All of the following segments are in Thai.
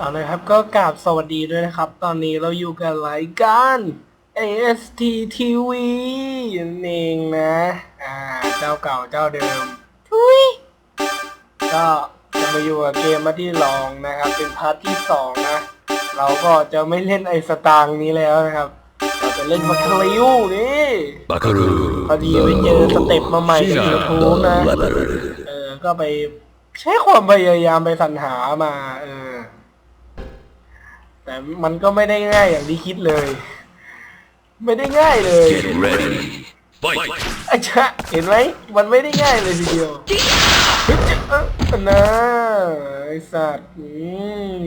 เอาเลยครับก็กราบสวัสดีด้วยนะครับ ตอนนี้เราอยู่กับรายการ AST TV นี่เองนะ อ่า เจ้าเก่าเจ้าเดิมทุยก็จะมาอยู่กับเกมมาที่ลองนะครับ เป็นพาร์ทที่สองนะ เราก็จะไม่เล่นไอสตางค์นี้แล้วนะครับ เราจะเล่นมาคาริยูนี่มาคาริพอดีไปเจอสเต็ปมาใหม่ในยูทูบนะ เออ ก็ไปใช้ความพยายามไปสรรหามา เออ แต่มันก็ไม่ได้ง่ายอย่างที่คิดเลย ไม่ได้ง่ายเลย Get ready. Fight. อาจารย์เห็นไหมมันไม่ได้ง่ายเลยทีเดียวเฮ้ยเอ้อนะไอสัตว์อืม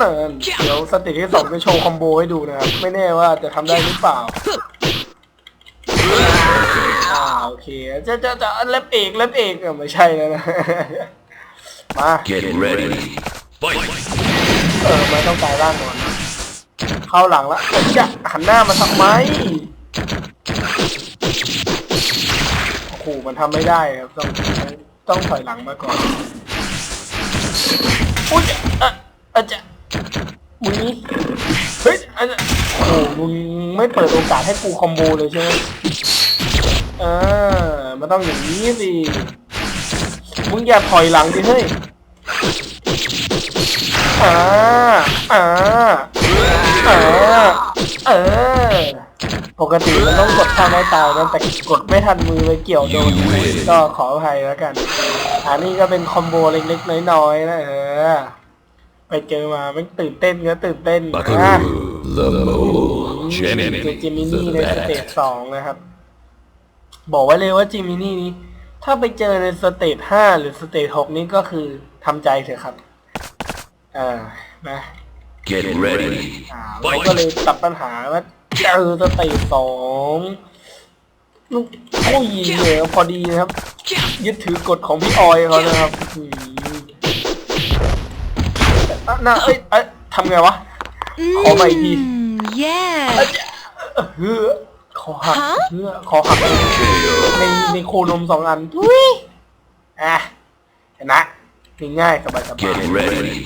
นั่นเดี๋ยวสเติที่สองจะโชว์คอมโบให้ดูนะครับ ไม่แน่ว่าจะทำได้หรือเปล่าอ่าโอเคจะจะจะเล็บเอกเล็บเอกเออไม่ใช่แล้วนะ มา Get ready. Fight. เออมันต้องกลายร่างก่อนเข้าหลังละจะหันหน้ามาทำไมโอ้โหมันทำไม่ได้ครับต้องต้องถอยหลังมาก่อนอุ้ยอะอาจจะมึงเฮ้ยอาจะโอ้โหมึงไม่เปิดโอกาสให้กูคอมโบเลยใช่ไหมเออมันต้องอย่างนี้สิมึงอย่าถอยหลังดิเฮ้ย ปกติมันต้องกดท่าไม้ตายนะแต่กดไม่ทันมือไปเกี่ยวโดนก็ขออภัยแล้วกัน อันนี้ก็เป็นคอมโบเล็กๆน้อยๆนะเออไปเจอมามัตื่นเต้นก็ตื่นเต้นนะเจมินี่ในสเตจสองนะครับ บอกไว้เลยว่าจิมินี่นี้ถ้าไปเจอในสเตจห้าหรือสเตจหกนี้ก็คือทำใจเถอะครับ อ่านะ Get ready. อ่าเราก็เลยตัดปัญหาว่าเจอสเตจสองลูกโอ้ยเหยพอดีนะครับ ยึดถือกฎของพี่ออยเขานะครับอืมอะน่าเอ้ยเอ้ยทำไงวะ ขอใหม่อีกที Mm, yeah. เฮือขอหักฮะ เฮือขอหักในในโคนมสองอันทุยอะเห็นนะง่ายๆสบาย Get ready.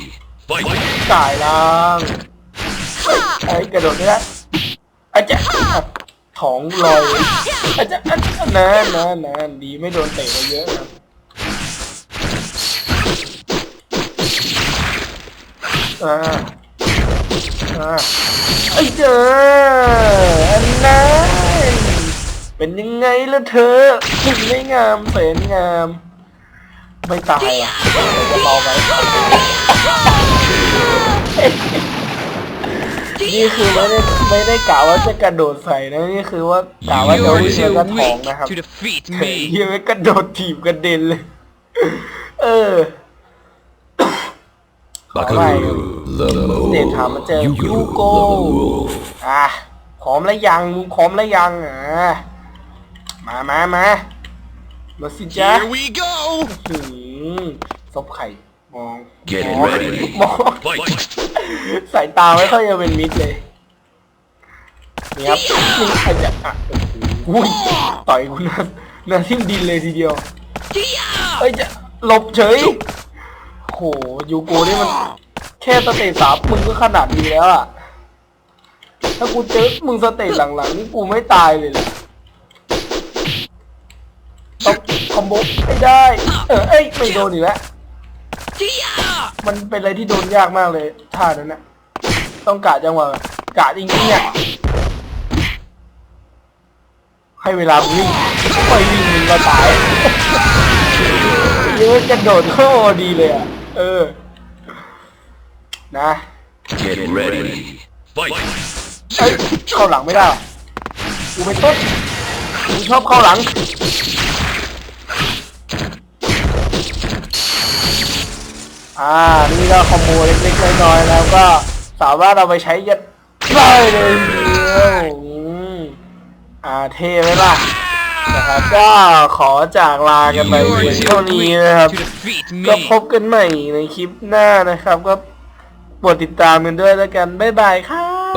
Fight. ๆสายล่างไอ้กระโดดไม่ได้อาจจะท้องลอยอาจจะอาจจะนานนานนานดีไม่โดนเตะไปเยอะครับอ่าอ่าไอ้เจออันนั้นเป็นยังไงล่ะเธอหุ่นไม่งามเสนงาม ไม่ตายอะจะรอไว้ นี่คือไม่ได้ไม่ได้กล่าวว่าจะกระโดดใส่นะนี่คือว่ากล่าวว่าจะวิ่งแล้วก็ท้องนะครับเฮียไม่กระโดดถีบกระเด็นเลย เออบักเเดทามาเจอยูโกอะพร้อมแล้วยังลุงพร้อมแล้วยังอะมามามามาสิจ้าสบไข่ มอง Get มอง ready มอง Fight. สายตาไม่ค่อยจะเป็นมิตรเลยนี่ครับนี่ใครจะอะโอ้โหอุ้ยต่อยกูนะนาทิ่มดินเลยทีเดียวเอ้ยจะหลบเฉยโหยูโกนี่มัน แค่สเตจสามมึงก็ขนาดนี้แล้วอะ ถ้ากูเจอมึงสเตจหลังๆนี่กูไม่ตายเลยเลยต้องคอมโบไม่ได้ เออเอ้ยไม่โดนอีกแล้ว มันเป็นอะไรที่โดนยากมากเลยท่านั้นนะต้องกะจังหวะกะจริงๆเนี่ยให้เวลาวิ่งไม่วิ่งมึงก็ตายเยอะกระโดดเข้าดีเลยอะ เออ นะ Get ready. Fight. เอ้ยเข้าหลังไม่ได้หรอกูเป็นต้นกูชอบเข้าหลัง อ่า นี่ก็คอมูบเล็กๆน้อยๆแล้วก็สามารถเราไปใช้ยัดได้เลยอืออ่าเท่ไหมล่ะนะครับก็ขอจากลากันไปเท่านี้นะครับ ก็พบกันใหม่ในคลิปหน้านะครับ ก็โปรดติดตามกันด้วยแล้วกัน บ๊ายบายครับ